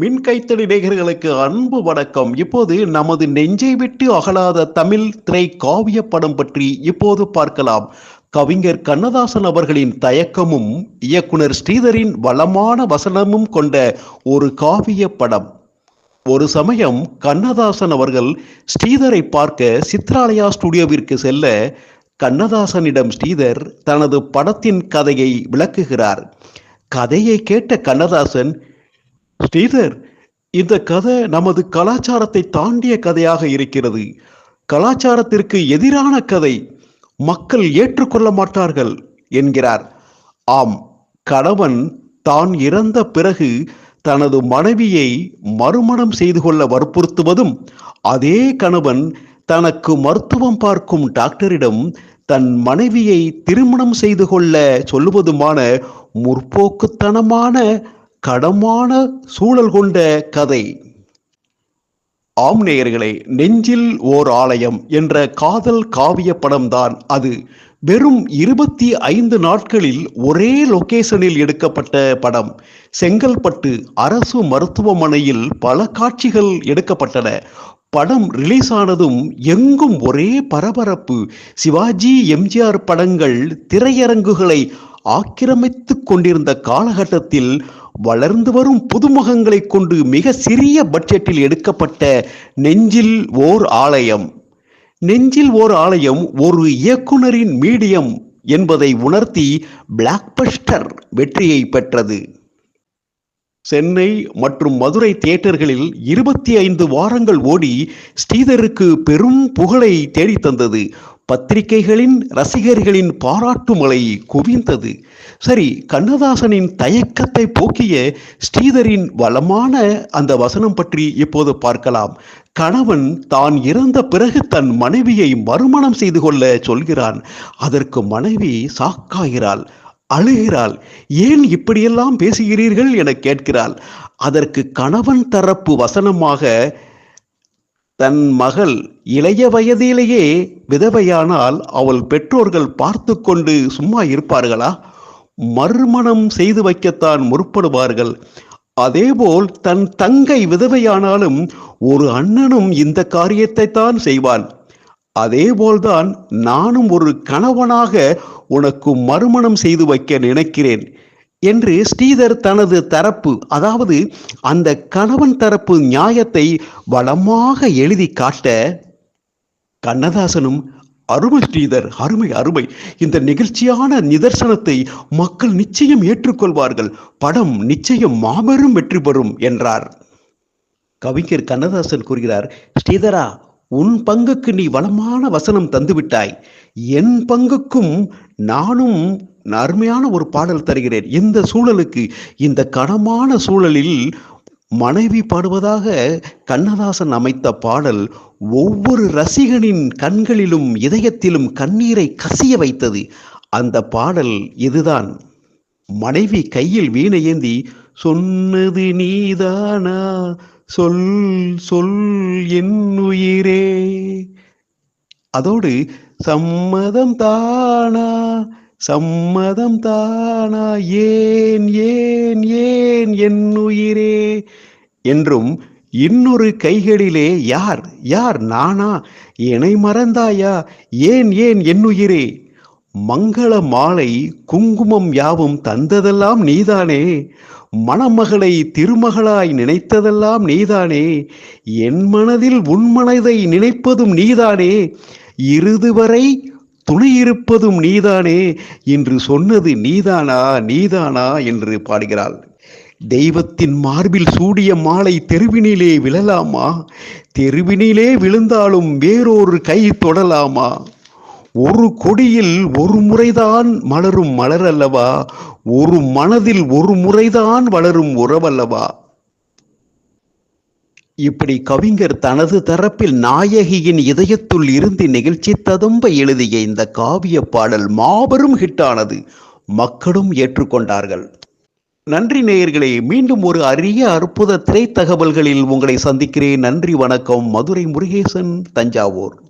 மின் கைத்தடி நேயர்களுக்கு அன்பு வணக்கம். இப்போது நமது நெஞ்சை விட்டு அகலாத தமிழ் திரை காவிய படம் பற்றி இப்போது பார்க்கலாம். கவிஞர் கண்ணதாசன் அவர்களின் தயக்கமும் இயக்குனர் ஸ்ரீதரின் வளமான வசனமும் கொண்ட ஒரு காவிய படம். ஒரு சமயம் கண்ணதாசன் அவர்கள் ஸ்ரீதரை பார்க்க சித்ராலயா ஸ்டுடியோவிற்கு செல்ல கண்ணதாசனிடம் ஸ்ரீதர் தனது படத்தின் கதையை விளக்குகிறார். கதையை கேட்ட கண்ணதாசன் ஸ்ரீதர் இந்த கதை நமது கலாச்சாரத்தை தாண்டிய கதையாக இருக்கிறது. கலாச்சாரத்திற்கு எதிரான கதை மக்கள் ஏற்றுக்கொள்ள மாட்டார்கள் என்கிறார். ஆம் கணவன் தான் இறந்த பிறகு தனது மனைவியை மறுமணம் செய்து கொள்ள வற்புறுத்துவதும் அதே கணவன் தனக்கு மருத்துவம் பார்க்கும் டாக்டரிடம் தன் மனைவியை திருமணம் செய்து கொள்ள சொல்லுவதுமான முற்போக்குத்தனமான கடமான சூழல் கொண்ட கதை. ஆம்நேயர்களே நெஞ்சில் ஓர் ஆலயம் என்ற காதல் காவிய படம்தான் அது. வெறும் இருபத்தி ஐந்து நாட்களில் ஒரே லொகேஷனில் எடுக்கப்பட்ட படம். செங்கல்பட்டு அரசு மருத்துவமனையில் பல காட்சிகள் எடுக்கப்பட்டன. படம் ரிலீஸ் ஆனதும் எங்கும் ஒரே பரபரப்பு. சிவாஜி எம்ஜிஆர் படங்கள் திரையரங்குகளை ஆக்கிரமித்துக் கொண்டிருந்த காலகட்டத்தில் வளர்ந்து வரும் புதுமுகங்களை கொண்டு மிக சிறிய பட்ஜெட்டில் எடுக்கப்பட்ட நெஞ்சில் ஓர் ஆலயம். நெஞ்சில் ஓர் ஆலயம் ஒரு இயக்குனரின் மீடியம் என்பதை உணர்த்தி பிளாக்பஸ்டர் வெற்றியை பெற்றது. சென்னை மற்றும் மதுரை தியேட்டர்களில் இருபத்தி ஐந்து வாரங்கள் ஓடி ஸ்ரீதருக்கு பெரும் புகழை தேடித்தந்தது. பத்திரிகைகளின் ரசிகர்களின் பாராட்டு மலை குவிந்தது. சரி கண்ணதாசனின் தயக்கத்தை போக்கிய ஸ்ரீதரின் வளமான அந்த வசனம் பற்றி இப்போது பார்க்கலாம். கணவன் தான் இறந்த பிறகு தன் மனைவியை மறுமணம் செய்து கொள்ள சொல்கிறான். அதற்கு மனைவி சாக்காகிறாள் அழுகிறாள். ஏன் இப்படியெல்லாம் பேசுகிறீர்கள்? என கேட்கிறாள். அதற்கு கணவன் தரப்பு வசனமாக தன் மகள் இளைய வயதிலேயே விதவையானால் அவள் பெற்றோர்கள் பார்த்து கொண்டு சும்மா இருப்பார்களா? மறுமணம் செய்து வைக்கத்தான் முற்படுவார்கள். அதேபோல் தன் தங்கை விதவையானாலும் ஒரு அண்ணனும் இந்த காரியத்தை தான் செய்வான். அதேபோல்தான் நானும் ஒரு கணவனாக உனக்கு மறுமணம் செய்து வைக்க நினைக்கிறேன். என்று ஸ்ரீதர் தனது தரப்பு அதாவது அந்த கணவன் தரப்பு நியாயத்தை வளமாக எழுதி காட்ட கண்ணதாசனும் அருமை ஸ்ரீதர் அருமை அருமை. இந்த நிகழ்ச்சியான நிதர்சனத்தை மக்கள் நிச்சயம் ஏற்றுக்கொள்வார்கள். படம் நிச்சயம் மாபெரும் வெற்றி பெறும் என்றார். கவிஞர் கண்ணதாசன் கூறுகிறார் ஸ்ரீதரா உன் பங்குக்கு நீ வளமான வசனம் தந்துவிட்டாய். என் பங்குக்கும் நானும் அருமையான ஒரு பாடல் தருகிறேன். இந்த சூழலுக்கு இந்த கனமான சூழலில் மனைவி பாடுவதாக கண்ணதாசன் அமைத்த பாடல் ஒவ்வொரு ரசிகனின் கண்களிலும் இதயத்திலும் கண்ணீரை கசிய வைத்தது. அந்த பாடல் இதுதான். மனைவி கையில் வீணை ஏந்தி சொன்னது நீதானா? சொல் சொல் என் உயிரே. அதோடு சம்மதம் தானா? சம்மதம் தானா ஏன் ஏன் ஏன் என் உயிரே என்றும் இன்னொரு கைகளிலே யார் யார் நானா? என்னை மறந்தாயா? ஏன் ஏன் என்னுயிரே? மங்கள மாலை குங்குமம் யாவும் தந்ததெல்லாம் நீதானே? மணமகளை திருமகளாய் நினைத்ததெல்லாம் நீதானே? என் மனதில் உன் மனதை நினைப்பதும் நீதானே? இறுதுவரை துணை இருப்பதும் நீதானே என்று சொன்னது நீதானா நீதானா என்று பாடுகிறாள். தெய்வத்தின் மார்பில் சூடிய மாலை தெருவினிலே விழலாமா? தெருவினிலே விழுந்தாலும் வேறொரு கை தொடலாமா? ஒரு கொடியில் ஒரு முறைதான் மலரும் மலர் அல்லவா ஒரு மனதில் ஒரு முறைதான் வளரும் உறவல்லவா? இப்படி கவிஞர் தனது தரப்பில் நாயகியின் இதயத்துள் இருந்து நிகழ்ச்சி ததும்ப எழுதிய இந்த காவிய பாடல் மாபெரும் ஹிட்டானது. மக்களும் ஏற்றுக்கொண்டார்கள். நன்றி நேயர்களே மீண்டும் ஒரு அரிய அற்புத திரைத்தகவல்களில் உங்களை சந்திக்கிறேன். நன்றி வணக்கம். மதுரை முருகேசன் தஞ்சாவூர்.